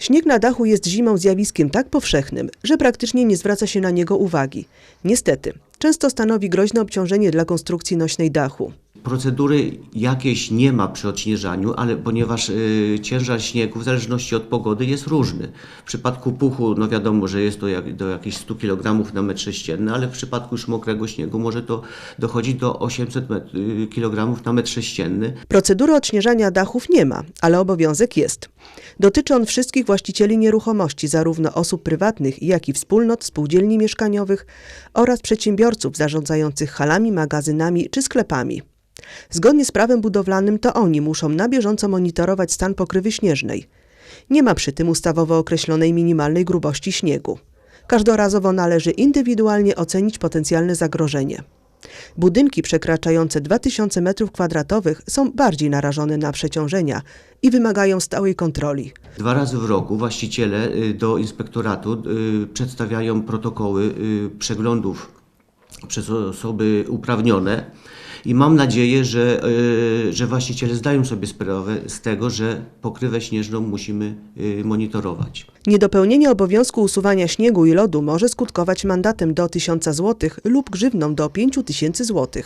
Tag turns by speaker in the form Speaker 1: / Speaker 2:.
Speaker 1: Śnieg na dachu jest zimą zjawiskiem tak powszechnym, że praktycznie nie zwraca się na niego uwagi. Niestety, często stanowi groźne obciążenie dla konstrukcji nośnej dachu.
Speaker 2: Procedury jakiejś nie ma przy odśnieżaniu, ale ponieważ y, ciężar śniegu w zależności od pogody jest różny. W przypadku puchu, no wiadomo, że jest to jak, do jakichś 100 kg na metr sześcienny, ale w przypadku już mokrego śniegu może to dochodzić do 800 kg na metr sześcienny.
Speaker 1: Procedury odśnieżania dachów nie ma, ale obowiązek jest. Dotyczy on wszystkich właścicieli nieruchomości, zarówno osób prywatnych, jak i wspólnot, spółdzielni mieszkaniowych oraz przedsiębiorców zarządzających halami, magazynami czy sklepami. Zgodnie z prawem budowlanym to oni muszą na bieżąco monitorować stan pokrywy śnieżnej. Nie ma przy tym ustawowo określonej minimalnej grubości śniegu. Każdorazowo należy indywidualnie ocenić potencjalne zagrożenie. Budynki przekraczające 2000 m2 są bardziej narażone na przeciążenia i wymagają stałej kontroli.
Speaker 2: Dwa razy w roku właściciele y, do inspektoratu y, przedstawiają protokoły y, przeglądów przez osoby uprawnione i mam nadzieję, że, y, że właściciele zdają sobie sprawę z tego, że pokrywę śnieżną musimy y, monitorować.
Speaker 1: Niedopełnienie obowiązku usuwania śniegu i lodu może skutkować mandatem do 1000 zł lub grzywną do 5000 zł.